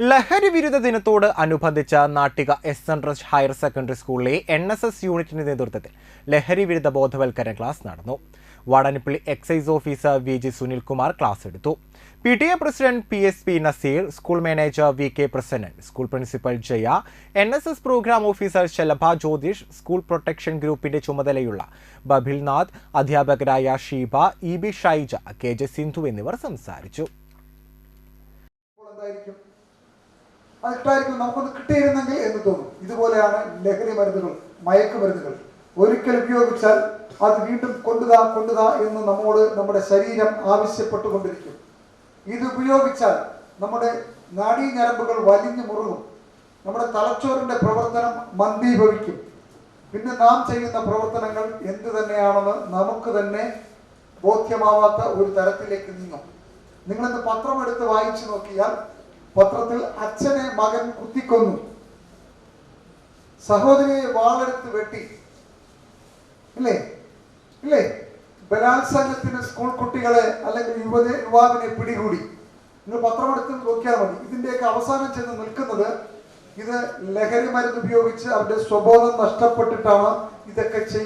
ലഹരി വിരുദ്ധ ദിനത്തോട് അനുബന്ധിച്ച Nattika S N S higher secondary സ്കൂളിലെ എൻ എസ് എസ് യൂണിറ്റിന്റെ നേതൃത്വത്തിൽ ലഹരി വിരുദ്ധ ബോധവൽക്കരണ ക്ലാസ് നടന്നു. Vadanappally excise officer V G Sunilkumar class എടുത്തു. P T A president P S P Naseer school manager V K Prasannan school principal Jaya N S S programme officer Shalabha Jyothish school protection ഗ്രൂപ്പിന്റെ ചുമതലയുള്ള ബഭിൽനാഥ് അധ്യാപകരായ Sheeba E B Shaija K J Sindhu എന്നിവർ സംസാരിച്ചു. എന്തായിരിക്കും നമുക്കൊന്ന് കിട്ടിയിരുന്നെങ്കിൽ എന്ന് തോന്നും. ഇതുപോലെയാണ് ലഹരി മരുന്നുകൾ മയക്കുമരുന്നുകൾ. ഒരിക്കൽ ഉപയോഗിച്ചാൽ അത് വീണ്ടും കൊണ്ടുതാ കൊണ്ടുതാ എന്ന് നമ്മോട് നമ്മുടെ ശരീരം ആവശ്യപ്പെട്ടുകൊണ്ടിരിക്കും. ഇത് ഉപയോഗിച്ചാൽ നമ്മുടെ നാഡീഞരമ്പുകൾ വലിഞ്ഞു മുറുകും. നമ്മുടെ തലച്ചോറിന്റെ പ്രവർത്തനം മന്ദീഭവിക്കും. പിന്നെ നാം ചെയ്യുന്ന പ്രവർത്തനങ്ങൾ എന്ത് തന്നെയാണെന്ന് നമുക്ക് തന്നെ ബോധ്യമാവാത്ത ഒരു തരത്തിലേക്ക് നീങ്ങും. നിങ്ങളിന്ന് പത്രം എടുത്ത് വായിച്ചു നോക്കിയാൽ പത്രത്തിൽ അച്ഛനെ മകൻ കുത്തിക്കൊന്നു. സഹോദരിയെ വാളെടുത്ത് വെട്ടി. ഇല്ലേ? ഇല്ലേ? ബലാത്സംഗത്തിന് സ്കൂൾ കുട്ടികളെ അല്ലെങ്കിൽ യുവത യുവാവിനെ പിടികൂടി. നിങ്ങൾ പത്രമെടുത്ത് നോക്കിയാൽ മതി. ഇതിന്റെയൊക്കെ അവസാനം ചെന്ന് നിൽക്കുന്നത് ഇത് ലഹരി മരുന്ന് ഉപയോഗിച്ച് അവരുടെ സ്വബോധം നഷ്ടപ്പെട്ടിട്ടാണ് ഇതൊക്കെ ചെയ്യുന്നത്